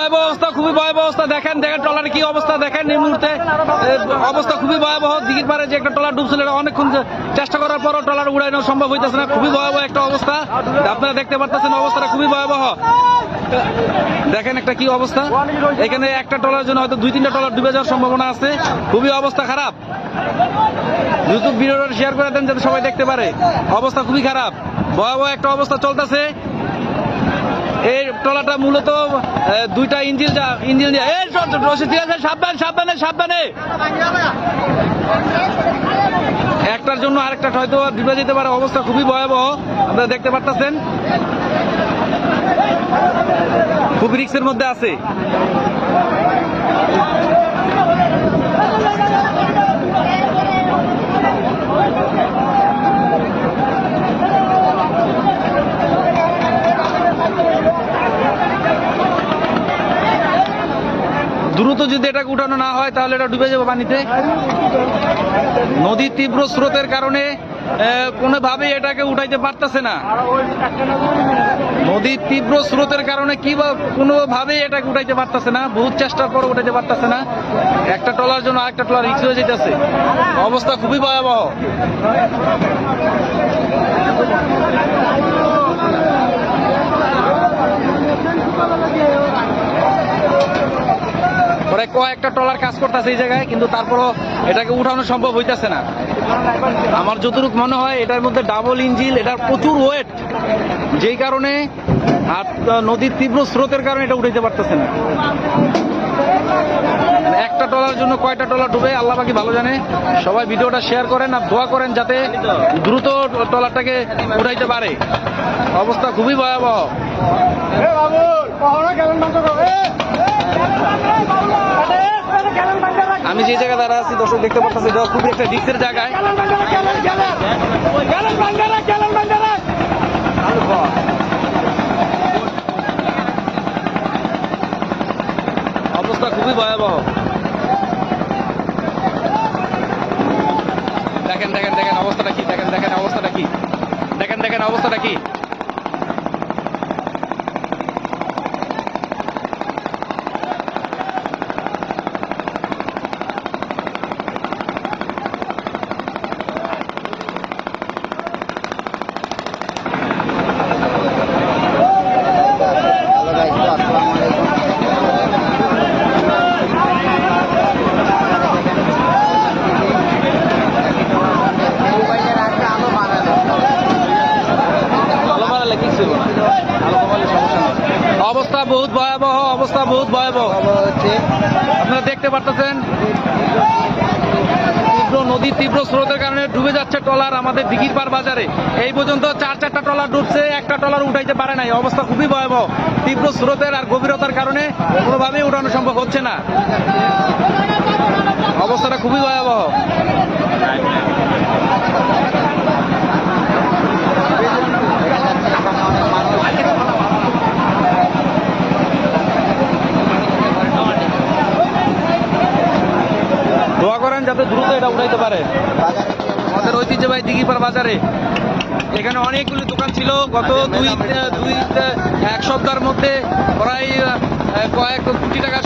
ভয়াবহ অবস্থা খুবই ভয়াবহ অবস্থা দেখেন দেখেন, ট্রলার কি অবস্থা, দেখেন এই মুহূর্তে। অবস্থা খুবই ভয়াবহ। দিঘির পারে যে একটা ট্রলার ডুবছিল অনেকক্ষণ চেষ্টা করার পরও ট্রলার উড়ানো সম্ভব হইতেছে না। খুবই ভয়াবহ একটা অবস্থা। আপনারা দেখতে পারতেছেন অবস্থাটা খুবই ভয়াবহ। দেখেন একটা কি অবস্থা। এখানে একটা ট্রলার জন্য হয়তো দুই, তিনটা ট্রলার ডুবে যাওয়ার সম্ভাবনা আছে। খুবই অবস্থা খারাপ। ইউটিউব ভিডিওটা শেয়ার করে দেন যাতে সবাই দেখতে পারে। অবস্থা খুবই খারাপ। ভয়াবহ একটা অবস্থা চলতেছে। এই ট্রলারটা মূলত দুইটা ইঞ্জিন যা- ইঞ্জিন দিয়ে এই রশি ঠিক আছে? সাবধান, সাবধানে সাবধানে। একটার জন্য আরেকটা হয়তো ডুবে যেতে পারে। অবস্থা খুবই ভয়াবহ। আপনারা দেখতে পারতেছেন? খুব রিক্সের মধ্যে আছে। দ্রুত যদি এটাকে উঠানো না হয়, তাহলে এটা ডুবে যাবে পানিতে। নদীর তীব্র স্রোতের কারণে কোনোভাবেই এটাকে উঠাইতে পারতেছে না। নদীর তীব্র স্রোতের কারণে কি বা কোনোভাবেই এটাকে উঠাইতে পারতেছে না, বহুত চেষ্টার পর উঠাইতে পারতেছে না। একটা টলার জন্য আরেকটা টলার রিক্স হয়ে যেতেছে অবস্থা খুবই ভয়াবহ। পরে কয়েকটা টলার কাজ করতেছে এই জায়গায় কিন্তু তারপরও এটাকে উঠানো সম্ভব হইতেছে না আমার যতটুকু মনে হয় এটার মধ্যে ডাবল ইঞ্জিল এটার প্রচুর ওয়েট যেই কারণে আর নদীর তীব্র স্রোতের কারণে এটা উঠাইতে পারতেছে না মানে একটা টলার জন্য কয়টা টলার ডুবে আল্লাহ বাকি ভালো জানে সবাই ভিডিওটা শেয়ার করেন আর দোয়া করেন যাতে দ্রুত টলারটাকে উঠাইতে পারে অবস্থা খুবই ভয়াবহ আমি যে জায়গায় দাঁড়া আছি, দর্শক দেখতে পাচ্ছি এটা খুবই একটা রিক্সের জায়গায়। অবস্থা খুবই ভয়াবহ। দেখেন দেখেন দেখেন, অবস্থাটা কি? দেখেন দেখেন, অবস্থাটা কি? দেখেন দেখেন, অবস্থাটা কি? অবস্থা বহুত ভয়াবহ, অবস্থা বহুত ভয়াবহ। আপনারা দেখতে পারতেছেন, তীব্র নদীর তীব্র স্রোতের কারণে ডুবে যাচ্ছে ট্রলার আমাদের দিঘির পার বাজারে। এই পর্যন্ত চার, চারটা ট্রলার ডুবছে, একটা ট্রলার উঠাইতে পারে নাই। অবস্থা খুবই ভয়াবহ, তীব্র স্রোতের আর গভীরতার কারণে কোনোভাবেই উঠানো সম্ভব হচ্ছে না। অবস্থাটা খুবই ভয়াবহ দোয়া করেন যাতে দ্রুত এটা উঠাইতে পারে। আমাদের ঐতিহ্যবাহী দিঘিপার বাজারে। এখানে অনেকগুলি দোকান ছিল। গত দুই দুই এক সপ্তাহের মধ্যে প্রায় কয়েক কোটি টাকার